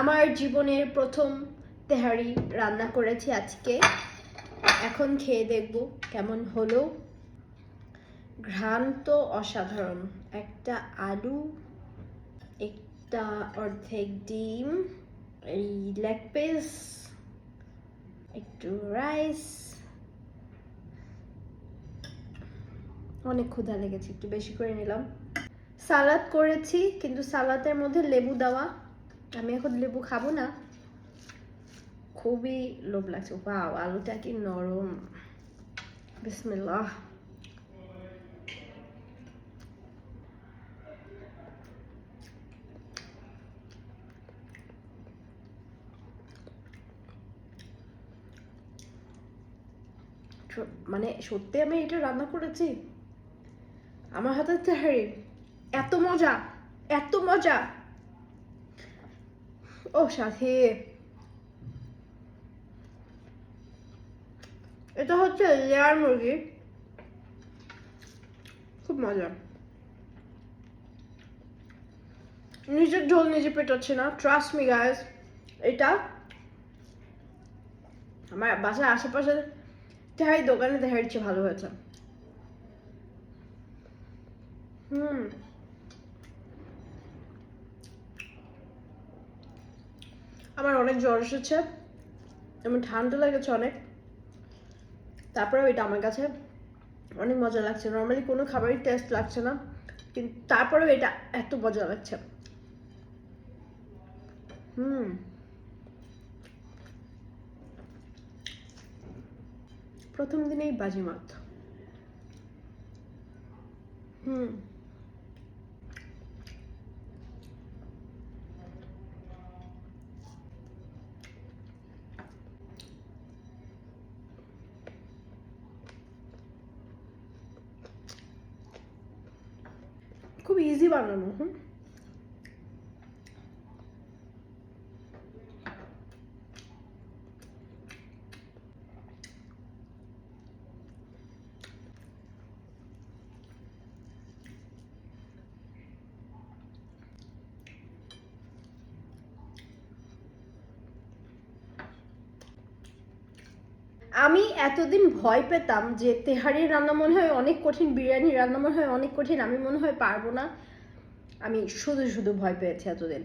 আমার জীবনের প্রথম তেহারি রান্না করেছি আজকে। এখন খেয়ে দেখব কেমন হলো। ঘ্রাণ তো অসাধারণ। একটা আলু, একটা অর্ধেক ডিম, এই লেগ পিস, একটু রাইস। অনেক ক্ষুধা লেগেছে, একটু বেশি করে নিলাম। সালাদ করেছি, কিন্তু সালাদের মধ্যে লেবু দেওয়া আমি এখন লেবু খাব না। খুবই লোভ লাগছে। বাও আলুটা কি নরম। বিসমিল্লাহ। মানে সত্যি আমি এটা রান্না করেছি? আমার হাতের তেহারি এত মজা এত মজা। ও, সাথে। এটা হচ্ছে লেয়ার মুরগি। খুব মজা। নিজের ঝোল নিজে পেটাচ্ছে না ট্রাস্ট মি গাইস এটা আমার বাসার আশেপাশে তেহারি দোকানে তেহারি চেয়ে ভালো হয়েছে। হুম। আমার অনেক জ্বর এসেছে এবং ঠান্ডা লেগেছে অনেক। তারপরেও এটা আমার কাছে অনেক মজা লাগছে। নর্মালি কোনো খাবারই টেস্ট লাগছে না, কিন্তু তারপরেও এটা এত মজা লাগছে। হুম। প্রথম দিনেই বাজিমাত। হুম। খুব ইজি বানানো হুম আমি এতদিন ভয় পেতাম যে তেহারির রান্না মনে হয় অনেক কঠিন, বিরিয়ানির রান্না মনে হয় অনেক কঠিন, আমি মনে হয় পারব না। আমি শুধু শুধু ভয় পেয়েছি এতদিন।